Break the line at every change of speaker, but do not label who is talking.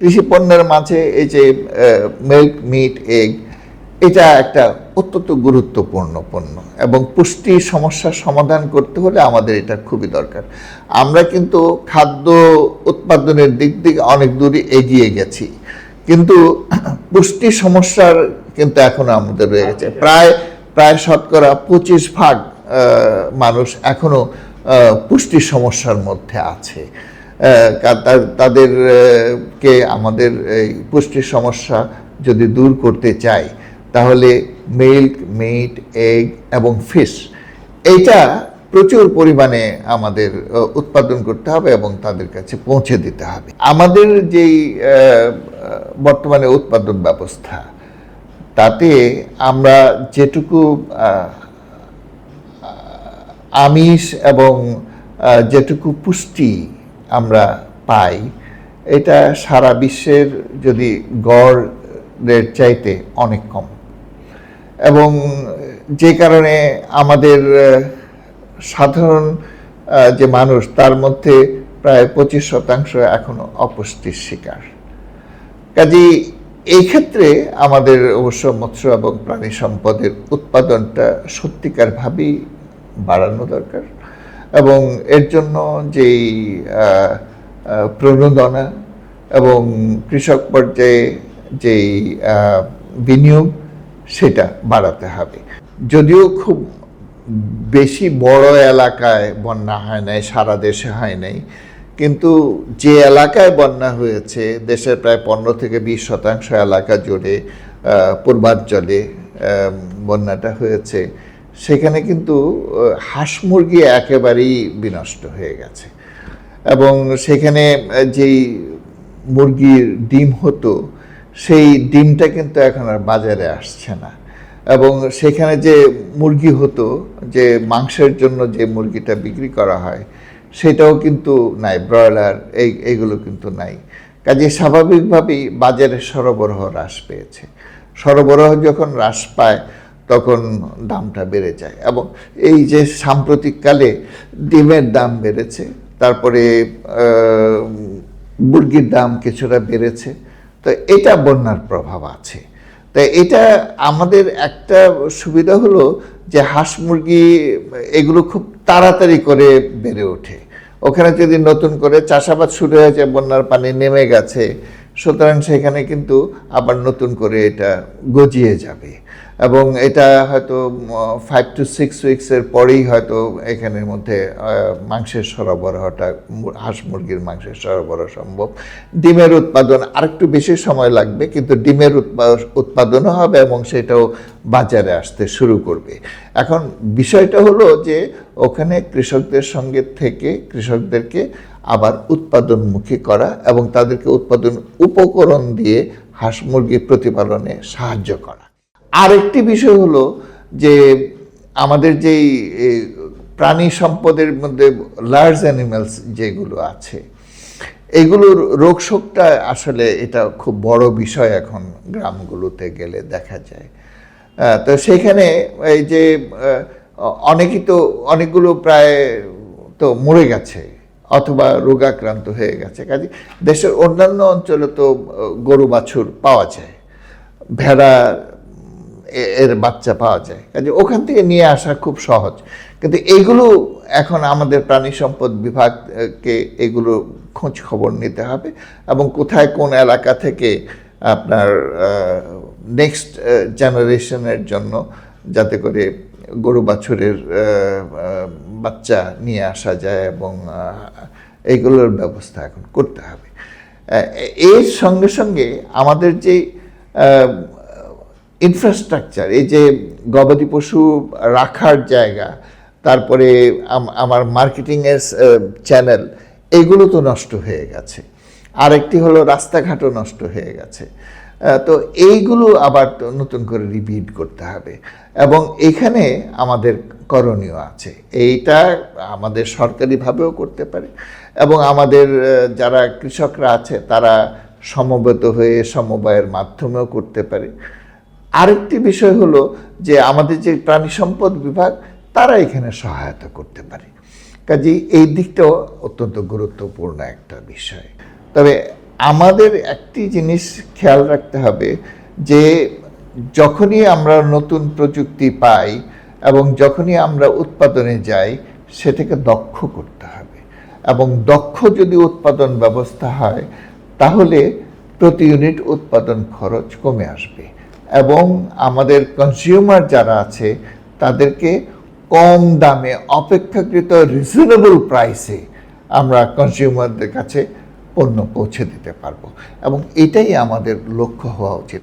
কৃষি পণ্যের মাঝে এই যে মিল্ক মিট এগ এটা একটা অত্যন্ত গুরুত্বপূর্ণ পণ্য এবং পুষ্টি সমস্যার সমাধান করতে হলে আমাদের এটা খুবই দরকার। আমরা কিন্তু খাদ্য উৎপাদনের দিক থেকে অনেক দূরে এগিয়ে গেছি। কিন্তু পুষ্টি সমস্যার কিন্তু এখনও আমাদের রয়ে গেছে। প্রায় প্রায় শতকরা পঁচিশ ভাগ মানুষ এখনও আহ, পুষ্টি সমস্যার মধ্যে আছে। আহ, কা- তা- তাদের কে আমাদের এই পুষ্টির সমস্যা যদি দূর করতে চাই তাহলে মিল্ক মিট এগ এবং ফিশ এইটা প্রচুর পরিমাণে আমাদের উৎপাদন করতে হবে এবং তাদের কাছে পৌঁছে দিতে হবে। আমাদের যেই বর্তমানে উৎপাদন ব্যবস্থা তাতে আমরা যেটুকু আমিষ এবং যেটুকু পুষ্টি আমরা পাই, এটা সারা বিশ্বের যদি গড়ের চাইতে অনেক কম। এবং যে কারণে আমাদের সাধারণ যে মানুষ, তার মধ্যে প্রায় পঁচিশ শতাংশ এখনও অপুষ্টির শিকার। কাজেই এই ক্ষেত্রে আমাদের অবশ্য মৎস্য এবং প্রাণী সম্পদের উৎপাদনটা সত্যিকারভাবেই বাড়ানো দরকার। এবং এর জন্য যেই প্রণোদনা এবং কৃষক পর্যায়ে যেই বিনিয়োগ, সেটা বাড়াতে হবে। যদিও খুব বেশি বড় এলাকায় বন্যা হয় নাই, সারা দেশে হয় নাই, কিন্তু যে এলাকায় বন্যা হয়েছে, দেশের প্রায় পনেরো থেকে বিশ শতাংশ এলাকা জুড়ে পূর্বাঞ্চলে বন্যাটা হয়েছে সেখানে কিন্তু হাঁস মুরগি একেবারেই বিনষ্ট হয়ে গেছে। এবং সেখানে যেই মুরগির ডিম হতো, সেই ডিমটা কিন্তু এখন আর বাজারে আসছে না। এবং সেখানে যে মুরগি হতো, যে মাংসের জন্য যে মুরগিটা বিক্রি করা হয়, সেটাও কিন্তু নাই, ব্রয়লার, এই, এইগুলো কিন্তু নাই। কাজে স্বাভাবিকভাবেই বাজারে সরবরাহ হ্রাস পেয়েছে। সরবরাহ যখন হ্রাস পায় তখন দামটা বেড়ে যায় এবং এই যে সাম্প্রতিককালে ডিমের দাম বেড়েছে, তারপরে মুরগির দাম কিছুটা বেড়েছে, তো এটা বন্যার প্রভাব আছে। তাই এটা আমাদের একটা সুবিধা হলো যে হাঁস মুরগি এগুলো খুব তাড়াতাড়ি করে বেড়ে ওঠে। ওখানে যদি নতুন করে চাষাবাদ শুরু হয়েছে বন্যার পানি নেমে গেছে সুতরাং সেখানে কিন্তু আবার নতুন করে এটা গজিয়ে যাবে। এবং এটা হয়তো ফাইভ টু সিক্স উইক্সের পরেই হয়তো এখানের মধ্যে মাংসের সরবরাহটা হাঁস মুরগির মাংসের সরবরাহ সম্ভব। ডিমের উৎপাদন আরেকটু বেশি সময় লাগবে, কিন্তু ডিমের উৎপাদনও হবে এবং সেটাও বাজারে আসতে শুরু করবে। এখন বিষয়টা হলো যে, ওখানে কৃষকদের সঙ্গে থেকে, কৃষকদেরকে আবার উৎপাদনমুখী করা এবং তাদেরকে উৎপাদন উপকরণ দিয়ে হাঁস মুরগি প্রতিপালনে সাহায্য করা। আরেকটি বিষয় হলো যে আমাদের যেই প্রাণী সম্পদের মধ্যে লার্জ অ্যানিমালস যেগুলো আছে, এগুলোর রোগ শোকটা আসলে এটা খুব বড় বিষয় এখন গ্রামগুলোতে গেলে দেখা যায়। তো সেখানে এই যে অনেকেই তো, অনেকগুলো প্রায় তো মরে গেছে। অথবা রোগাক্রান্ত হয়ে গেছে। কাজে দেশের অন্যান্য অঞ্চলে তো গরু, বাছুর পাওয়া যায়, ভেড়া এর বাচ্চা পাওয়া যায়। কাজে ওখান থেকে নিয়ে আসা খুব সহজ। কিন্তু এইগুলো এখন আমাদের প্রাণী সম্পদ বিভাগকে এগুলো খোঁজ খবর নিতে হবে এবং কোথায় কোন এলাকা থেকে আপনার নেক্সট জেনারেশনের জন্য যাতে করে গরু বাছুরের বাচ্চা নিয়ে আসা যায় এবং আহ, এইগুলোর ব্যবস্থা এখন করতে হবে। এর সঙ্গে সঙ্গে আমাদের যে ইনফ্রাস্ট্রাকচার এই যে গবাদি পশু রাখার জায়গা তারপরে আম- আমার মার্কেটিংয়ের চ্যানেল এগুলো তো নষ্ট হয়ে গেছে। আরেকটি হলো রাস্তাঘাটও নষ্ট হয়ে গেছে। তো এইগুলো আবার নতুন করে রিপিট করতে হবে। এবং এখানে আমাদের করণীয় আছে। এইটা আমাদের সরকারিভাবেও করতে পারে এবং আমাদের যারা কৃষকরা আছে, তারা সমবেত হয়ে সমবায়ের মাধ্যমেও করতে পারে। আরেকটি বিষয় হলো যে আমাদের যে প্রাণী সম্পদ বিভাগ, তারা এখানে সহায়তা করতে পারে। কাজেই এই দিকটাও অত্যন্ত গুরুত্বপূর্ণ একটা বিষয়। তবে আমাদের একটি জিনিস খেয়াল রাখতে হবে যে যখনই আমরা নতুন প্রযুক্তি পাই এবং যখনই আমরা উৎপাদনে যাই, সেটাকে দক্ষ করতে হবে। এবং দক্ষ যদি উৎপাদন ব্যবস্থা হয়, তাহলে প্রতি ইউনিট উৎপাদন খরচ কমে আসবে। এবং আমাদের কনজিউমার যারা আছে, তাদেরকে কম দামে অপেক্ষাকৃত রিজনেবল প্রাইসে আমরা কনজিউমারদের কাছে পণ্য পৌঁছে দিতে পারব। এবং এটাই আমাদের লক্ষ্য হওয়া উচিত।